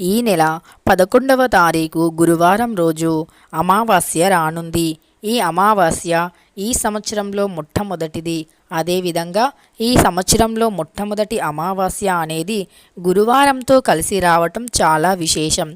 ఈ నెల పదకొండవ తారీఖు గురువారం రోజు అమావాస్య రానుంది. ఈ అమావాస్య ఈ సంవత్సరంలో మొట్టమొదటిది. అదేవిధంగా ఈ సంవత్సరంలో మొట్టమొదటి అమావాస్య అనేది గురువారంతో కలిసి రావటం చాలా విశేషం.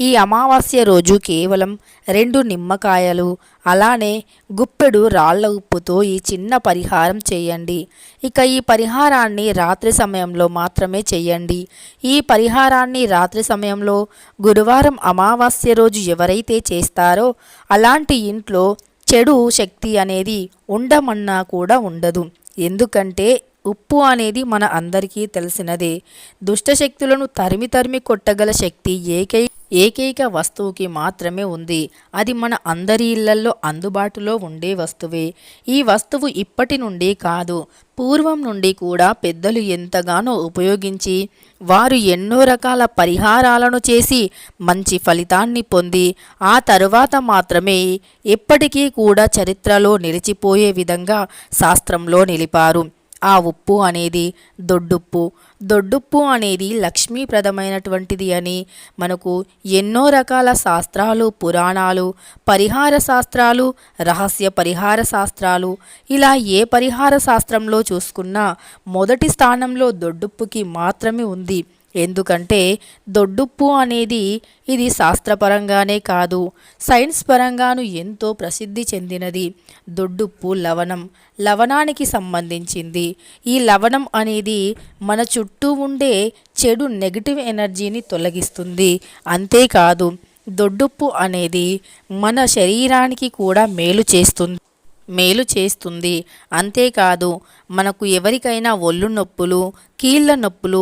ఈ అమావాస్య రోజు కేవలం రెండు నిమ్మకాయలు అలానే గుప్పెడు రాళ్ళ ఉప్పుతో ఈ చిన్న పరిహారం చేయండి. ఇక ఈ పరిహారాన్ని రాత్రి సమయంలో మాత్రమే చేయండి. ఈ పరిహారాన్ని రాత్రి సమయంలో గురువారం అమావాస్య రోజు ఎవరైతే చేస్తారో అలాంటి ఇంట్లో చెడు శక్తి అనేది ఉండమన్నా కూడా ఉండదు. ఎందుకంటే ఉప్పు అనేది మన అందరికీ తెలిసినదే. దుష్టశక్తులను తరిమి తరిమి కొట్టగల శక్తి ఏకై ఏకైక వస్తువుకి మాత్రమే ఉంది. అది మన అందరి ఇళ్ళల్లో అందుబాటులో ఉండే వస్తువే. ఈ వస్తువు ఇప్పటి నుండి కాదు పూర్వం నుండి కూడా పెద్దలు ఎంతగానో ఉపయోగించి వారు ఎన్నో రకాల పరిహారాలను చేసి మంచి ఫలితాన్ని పొంది ఆ తరువాత మాత్రమే ఎప్పటికీ కూడా చరిత్రలో నిలిచిపోయే విధంగా శాస్త్రంలో నిలిపారు. ఆ ఉప్పు అనేది దొడ్డుప్పు. దొడ్డుప్పు అనేది లక్ష్మీప్రదమైనటువంటిది అని మనకు ఎన్నో రకాల శాస్త్రాలు పురాణాలు పరిహార శాస్త్రాలు రహస్య పరిహార శాస్త్రాలు ఇలా ఏ పరిహార శాస్త్రంలో చూసుకున్నా మొదటి స్థానంలో దొడ్డుప్పుకి మాత్రమే ఉంది. ఎందుకంటే దొడ్డుప్పు అనేది ఇది శాస్త్రపరంగానే కాదు సైన్స్ పరంగాను ఎంతో ప్రసిద్ధి చెందినది. దొడ్డుప్పు లవణం లవణానికి సంబంధించింది. ఈ లవణం అనేది మన చుట్టూ ఉండే చెడు నెగిటివ్ ఎనర్జీని తొలగిస్తుంది. అంతేకాదు దొడ్డుప్పు అనేది మన శరీరానికి కూడా మేలు చేస్తుంది. మేలు చేస్తుంది. అంతేకాదు మనకు ఎవరికైనా ఒళ్ళు నొప్పులు కీళ్ళ నొప్పులు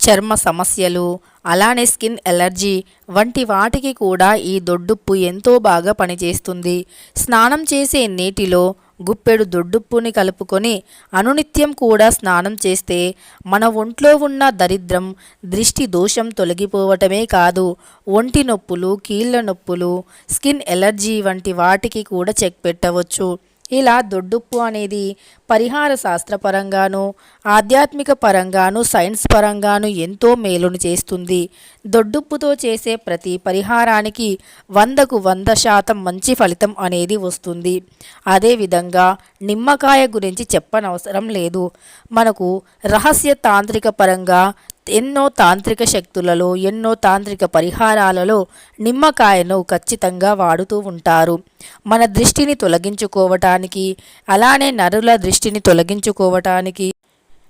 చర్మ సమస్యలు అలానే స్కిన్ ఎలర్జీ వంటి వాటికి కూడా ఈ దొడ్డుప్పు ఎంతో బాగా పనిచేస్తుంది. స్నానం చేసే నీటిలో గుప్పెడు దొడ్డుప్పుని కలుపుకొని అనునిత్యం కూడా స్నానం చేస్తే మన ఒంట్లో ఉన్న దరిద్రం దృష్టి దోషం తొలగిపోవటమే కాదు ఒంటి నొప్పులు కీళ్ళ నొప్పులు స్కిన్ ఎలర్జీ వంటి వాటికి కూడా చెక్ పెట్టవచ్చు. ఇలా దొడ్డుప్పు అనేది పరిహార శాస్త్రపరంగాను ఆధ్యాత్మిక పరంగాను సైన్స్ పరంగాను ఎంతో మేలును చేస్తుంది. దొడ్డుప్పుతో చేసే ప్రతి పరిహారానికి వందకు వంద శాతం మంచి ఫలితం అనేది వస్తుంది. అదేవిధంగా నిమ్మకాయ గురించి చెప్పనవసరం లేదు. మనకు రహస్య తాంత్రిక పరంగా ఎన్నో తాంత్రిక శక్తులలో ఎన్నో తాంత్రిక పరిహారాలలో నిమ్మకాయను ఖచ్చితంగా వాడుతూ ఉంటారు. మన దృష్టిని తొలగించుకోవటానికి అలానే నరుల దృష్టిని తొలగించుకోవటానికి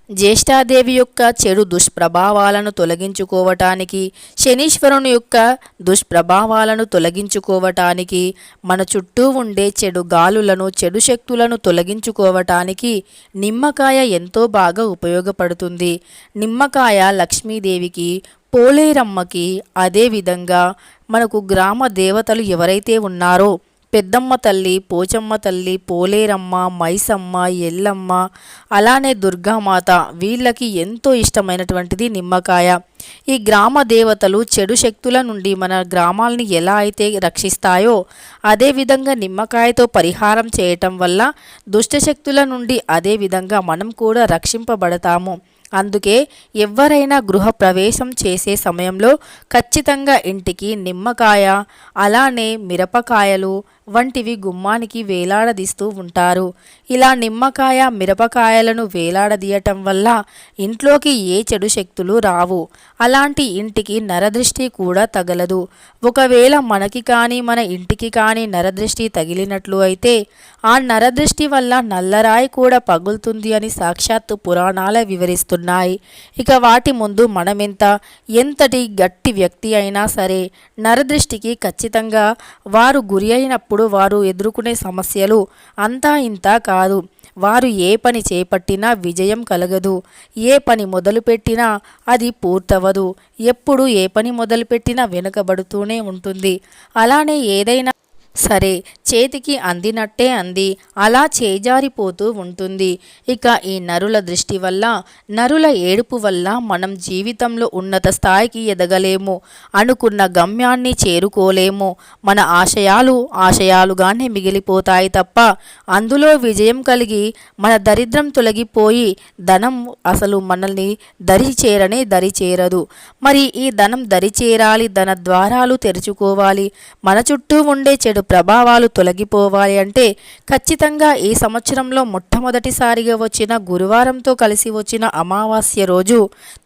జ్యేష్ఠాదేవి యొక్క చెడు దుష్ప్రభావాలను తొలగించుకోవటానికి శనీశ్వరుని యొక్క దుష్ప్రభావాలను తొలగించుకోవటానికి మన చుట్టూ ఉండే చెడు గాలులను చెడు శక్తులను తొలగించుకోవటానికి నిమ్మకాయ ఎంతో బాగా ఉపయోగపడుతుంది. నిమ్మకాయ లక్ష్మీదేవికి పోలేరమ్మకి అదేవిధంగా మనకు గ్రామ దేవతలు ఎవరైతే ఉన్నారో పెద్దమ్మ తల్లి పోచమ్మ తల్లి పోలేరమ్మ మైసమ్మ ఎల్లమ్మ అలానే దుర్గామాత వీళ్ళకి ఎంతో ఇష్టమైనటువంటిది నిమ్మకాయ. ఈ గ్రామ దేవతలు చెడు శక్తుల నుండి మన గ్రామాల్ని ఎలా అయితే రక్షిస్తాయో అదేవిధంగా నిమ్మకాయతో పరిహారం చేయటం వల్ల దుష్టశక్తుల నుండి అదేవిధంగా మనం కూడా రక్షింపబడతాము. అందుకే ఎవరైనా గృహ ప్రవేశం చేసే సమయంలో ఖచ్చితంగా ఇంటికి నిమ్మకాయ అలానే మిరపకాయలు వంటివి గుమ్మానికి వేలాడదీస్తూ ఉంటారు. ఇలా నిమ్మకాయ మిరపకాయలను వేలాడదీయటం వల్ల ఇంట్లోకి ఏ చెడు శక్తులు రావు. అలాంటి ఇంటికి నరదృష్టి కూడా తగలదు. ఒకవేళ మనకి కానీ మన ఇంటికి కానీ నరదృష్టి తగిలినట్లు అయితే ఆ నరదృష్టి వల్ల నల్లరాయి కూడా పగులుతుంది అని సాక్షాత్తు పురాణాలే వివరిస్తున్నాయి. ఇక వాటి ముందు మనమెంత ఎంతటి గట్టి వ్యక్తి అయినా సరే నరదృష్టికి ఖచ్చితంగా వారు గురి అయినప్పుడు వారు ఎదుర్కొనే సమస్యలు అంతా ఇంత కాదు. వారు ఏ పని చేపట్టినా విజయం కలగదు. ఏ పని మొదలుపెట్టినా అది పూర్తవదు ఎప్పుడు ఏ పని మొదలుపెట్టినా వెనుకబడుతూనే ఉంటుంది. అలానే ఏదైనా సరే చేతికి అందినట్టే అంది. అలా చేజారిపోతూ ఉంటుంది. ఇక ఈ నరుల దృష్టి వల్ల నరుల ఏడుపు వల్ల మనం జీవితంలో ఉన్నత స్థాయికి ఎదగలేము. అనుకున్న గమ్యాన్ని చేరుకోలేము. మన ఆశయాలు ఆశయాలుగానే మిగిలిపోతాయి తప్ప అందులో విజయం కలిగి మన దరిద్రం తొలగిపోయి ధనం అసలు మనల్ని దరి చేరనే దరి చేరదు మరి ఈ ధనం దరి చేరాలి ధన ద్వారాలు తెరుచుకోవాలి. మన చుట్టూ ఉండే చెడు ప్రభావాలు తొలగిపోవాలి అంటే ఖచ్చితంగా ఈ సంవత్సరంలో మొట్టమొదటిసారిగా వచ్చిన గురువారంతో కలిసి వచ్చిన అమావాస్య రోజు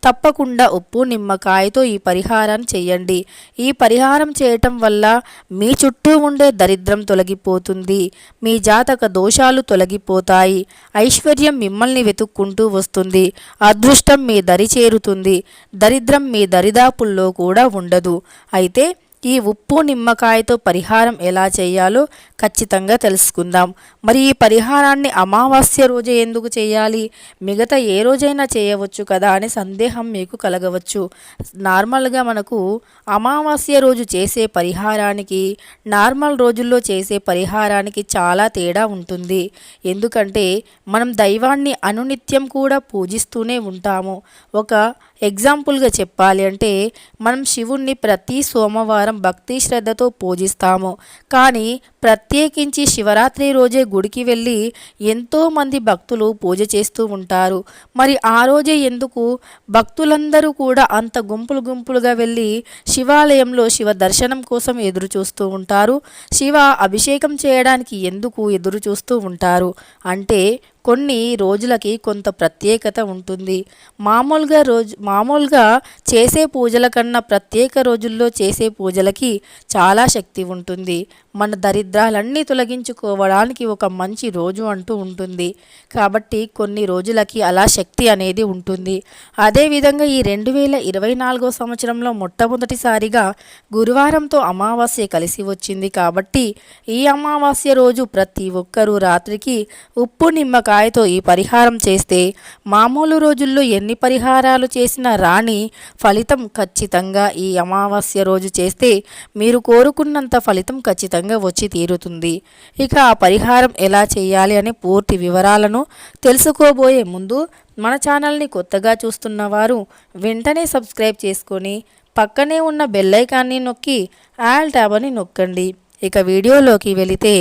తప్పకుండా ఉప్పు నిమ్మకాయతో ఈ పరిహారం చేయండి. ఈ పరిహారం చేయటం వల్ల మీ చుట్టూ ఉండే దరిద్రం తొలగిపోతుంది మీ జాతక దోషాలు తొలగిపోతాయి ఐశ్వర్యం మిమ్మల్ని వెతుక్కుంటూ వస్తుంది అదృష్టం మీ దరి చేరుతుంది దరిద్రం మీ దరిదాపుల్లో కూడా ఉండదు. అయితే ఈ ఉప్పు నిమ్మకాయతో పరిహారం ఎలా చేయాలో ఖచ్చితంగా తెలుసుకుందాం. మరి ఈ పరిహారాన్ని అమావాస్య రోజే ఎందుకు చేయాలి? మిగతా ఏ రోజైనా చేయవచ్చు కదా అనే సందేహం మీకు కలగవచ్చు. నార్మల్గా మనకు అమావాస్య రోజు చేసే పరిహారానికి నార్మల్ రోజుల్లో చేసే పరిహారానికి చాలా తేడా ఉంటుంది. ఎందుకంటే మనం దైవాన్ని అనునిత్యం కూడా పూజిస్తూనే ఉంటాము. ఒక ఎగ్జాంపుల్గా చెప్పాలి అంటే మనం శివుణ్ణి ప్రతి సోమవారం భక్తి శ్రద్ధతో పూజిస్తాము. కానీ ప్రత్యేకించి శివరాత్రి రోజే గుడికి వెళ్ళి ఎంతోమంది భక్తులు పూజ చేస్తూ ఉంటారు. మరి ఆ రోజే ఎందుకు? భక్తులందరూ కూడా అంత గుంపులు గుంపులుగా వెళ్ళి శివాలయంలో శివ దర్శనం కోసం ఎదురు చూస్తూ ఉంటారు. శివ అభిషేకం చేయడానికి ఎందుకు ఎదురు చూస్తూ ఉంటారు? అంటే కొన్ని రోజులకి కొంత ప్రత్యేకత ఉంటుంది. మామూలుగా రోజు మామూలుగా చేసే పూజల కన్నా ప్రత్యేక రోజుల్లో చేసే పూజలకి చాలా శక్తి ఉంటుంది. మన దరిద్రాలన్నీ తొలగించుకోవడానికి ఒక మంచి రోజు అంటూ ఉంటుంది. కాబట్టి కొన్ని రోజులకి అలా శక్తి అనేది ఉంటుంది. అదేవిధంగా ఈ రెండు వేల ఇరవై నాలుగో సంవత్సరంలో మొట్టమొదటిసారిగా గురువారంతో అమావాస్య కలిసి వచ్చింది కాబట్టి ఈ అమావాస్య రోజు ప్రతి ఒక్కరూ రాత్రికి ఉప్పు కాయతో ఈ పరిహారం చేస్తే మామూలు రోజుల్లో ఎన్ని పరిహారాలు చేసినా రాని ఫలితం ఖచ్చితంగా ఈ అమావాస్య రోజు చేస్తే మీరు కోరుకున్నంత ఫలితం ఖచ్చితంగా వచ్చి తీరుతుంది. ఇక ఆ పరిహారం ఎలా చేయాలి అనే పూర్తి వివరాలను తెలుసుకోబోయే ముందు మన ఛానల్ని కొత్తగా చూస్తున్న వారు వెంటనే సబ్స్క్రైబ్ చేసుకొని పక్కనే ఉన్న బెల్లైకాన్ని నొక్కి ఆల్ ట్యాబ్ అని నొక్కండి. ఇక వీడియోలోకి వెళితే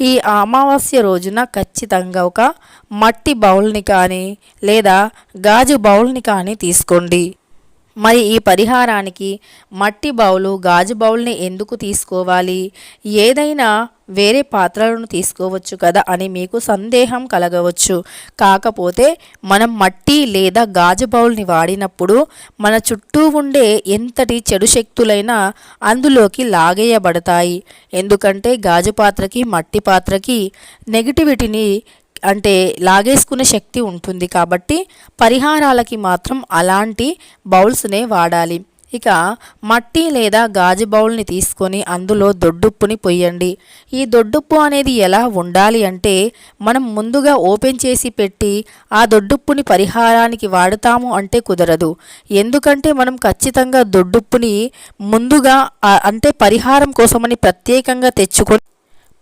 ఈ అమావాస్య రోజున ఖచ్చితంగా ఒక మట్టి బౌల్ని కానీ లేదా గాజు బౌల్ని కానీ తీసుకోండి. మరి ఈ పరిహారానికి మట్టి బౌలు గాజు బౌల్ని ఎందుకు తీసుకోవాలి? ఏదైనా వేరే పాత్రలను తీసుకోవచ్చు కదా అని మీకు సందేహం కలగవచ్చు. కాకపోతే మనం మట్టి లేదా గాజు బౌల్ని వాడినప్పుడు మన చుట్టూ ఉండే ఎంతటి చెడు శక్తులైనా అందులోకి లాగేయబడతాయి. ఎందుకంటే గాజు పాత్రకి మట్టి పాత్రకి నెగిటివిటీని అంటే లాగేసుకునే శక్తి ఉంటుంది కాబట్టి పరిహారాలకి మాత్రం అలాంటి బౌల్స్నే వాడాలి. ఇక మట్టి లేదా గాజు బౌల్ని తీసుకొని అందులో దొడ్డుప్పుని పొయ్యండి. ఈ దొడ్డుప్పు అనేది ఎలా ఉండాలి అంటే మనం ముందుగా ఓపెన్ చేసి పెట్టి ఆ దొడ్డుప్పుని పరిహారానికి వాడతాము అంటే కుదరదు. ఎందుకంటే మనం ఖచ్చితంగా దొడ్డుప్పుని ముందుగా అంటే పరిహారం కోసమని ప్రత్యేకంగా తెచ్చుకొని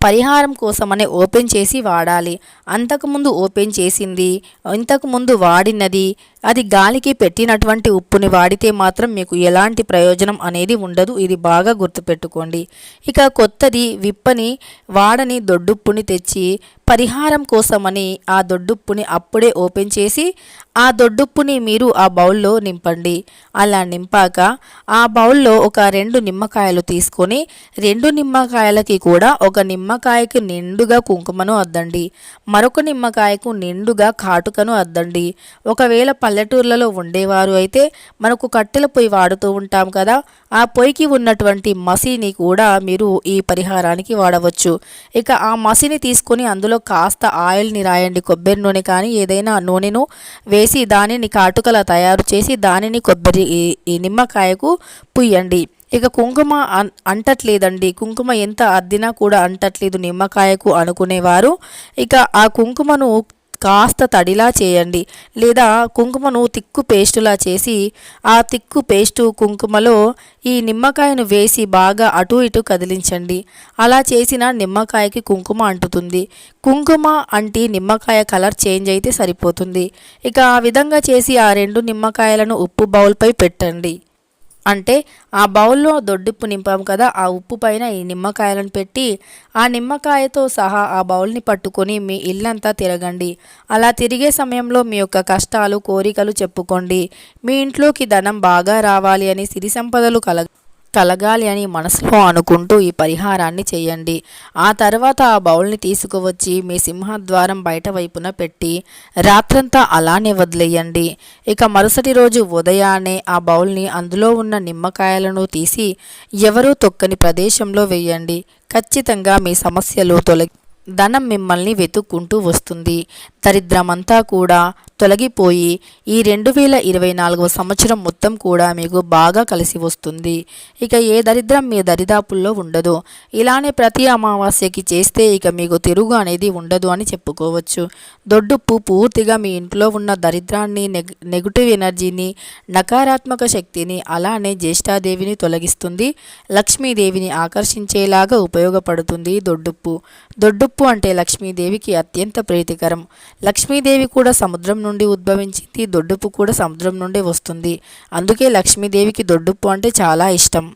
పరిహారం కోసమని ఓపెన్ చేసి వాడాలి. అంతకుముందు ఓపెన్ చేసింది ఇంతకుముందు వాడినది అది గాలికి పెట్టినటువంటి ఉప్పుని వాడితే మాత్రం మీకు ఎలాంటి ప్రయోజనం అనేది ఉండదు. ఇది బాగా గుర్తుపెట్టుకోండి. ఇక కొత్తది విప్పని వాడని దొడ్డుప్పుని తెచ్చి పరిహారం కోసమని ఆ దొడ్డుప్పుని అప్పుడే ఓపెన్ చేసి ఆ దొడ్డుప్పుని మీరు ఆ బౌల్లో నింపండి. అలా నింపాక ఆ బౌల్లో ఒక రెండు నిమ్మకాయలు తీసుకొని రెండు నిమ్మకాయలకి కూడా ఒక నిమ్మకాయకి నిండుగా కుంకుమను అద్దండి. మరొక నిమ్మకాయకు నిండుగా కాటుకను అద్దండి. ఒకవేళ పల్లెటూర్లలో ఉండేవారు అయితే మనకు కట్టెల పొయ్యి వాడుతూ ఉంటాం కదా ఆ పొయ్యికి ఉన్నటువంటి మసిని కూడా మీరు ఈ పరిహారానికి వాడవచ్చు. ఇక ఆ మసిని తీసుకొని అందులో కాస్త ఆయిల్ని రాయండి కొబ్బరి నూనె కానీ ఏదైనా నూనెను వేసి దానిని కాటుకలా తయారు చేసి దానిని కొబ్బరి ఈ- నిమ్మకాయకు పుయ్యండి. ఇక కుంకుమ అంటట్లేదండి. కుంకుమ ఎంత అద్దినా కూడా అంటట్లేదు నిమ్మకాయకు అనుకునేవారు. ఇక ఆ కుంకుమను కాస్త తడిలా చేయండి లేదా కుంకుమను తిక్కు పేస్టులా చేసి ఆ తిక్కు పేస్టు కుంకుమలో ఈ నిమ్మకాయను వేసి బాగా అటు ఇటు కదిలించండి. అలా చేసిన నిమ్మకాయకి కుంకుమ అంటుతుంది. కుంకుమ అంటి నిమ్మకాయ కలర్ చేంజ్ అయితే సరిపోతుంది. ఇక ఆ విధంగా చేసి ఆ రెండు నిమ్మకాయలను ఉప్పు బౌల్పై పెట్టండి. అంటే ఆ బౌల్లో దొడ్డుప్పు నింపాం కదా ఆ ఉప్పు పైన ఈ నిమ్మకాయలను పెట్టి ఆ నిమ్మకాయతో సహా ఆ బౌల్ని పట్టుకొని మీ ఇల్లంతా తిరగండి. అలా తిరిగే సమయంలో మీ యొక్క కష్టాలు కోరికలు చెప్పుకోండి. మీ ఇంట్లోకి ధనం బాగా రావాలి అని సిరి సంపదలు కలగ కలగాలి అని మనసులో అనుకుంటూ ఈ పరిహారాన్ని చేయండి. ఆ తర్వాత ఆ బౌల్ని తీసుకువచ్చి మీ సింహద్వారం బయట వైపున పెట్టి రాత్రంతా అలానే వదిలేయండి. ఇక మరుసటి రోజు ఉదయాన్నే ఆ బౌల్ని అందులో ఉన్న నిమ్మకాయలను తీసి ఎవరూ తొక్కని ప్రదేశంలో వేయండి. ఖచ్చితంగా మీ సమస్యలు తొలగి ధనం మిమ్మల్ని వెతుక్కుంటూ వస్తుంది. దరిద్రమంతా కూడా తొలగిపోయి ఈ రెండు వేల ఇరవై నాలుగవ సంవత్సరం మొత్తం కూడా మీకు బాగా కలిసి వస్తుంది. ఇక ఏ దరిద్రం మీ దరిదాపుల్లో ఉండదు. ఇలానే ప్రతి అమావాస్యకి చేస్తే ఇక మీకు తిరుగు అనేది ఉండదు అని చెప్పుకోవచ్చు. దొడ్డుప్పు పూర్తిగా మీ ఇంట్లో ఉన్న దరిద్రాన్ని నెగ్ నెగిటివ్ ఎనర్జీని నకారాత్మక శక్తిని అలానే జ్యేష్ఠాదేవిని తొలగిస్తుంది. లక్ష్మీదేవిని ఆకర్షించేలాగా ఉపయోగపడుతుంది దొడ్డుప్పు. దొడ్డుప్పు ఉప్పు అంటే లక్ష్మీదేవికి అత్యంత ప్రీతికరం. లక్ష్మీదేవి కూడా సముద్రం నుండి ఉద్భవించింది దొడ్డుప్పు కూడా సముద్రం నుండి వస్తుంది. అందుకే లక్ష్మీదేవికి దొడ్డుప్పు అంటే చాలా ఇష్టం.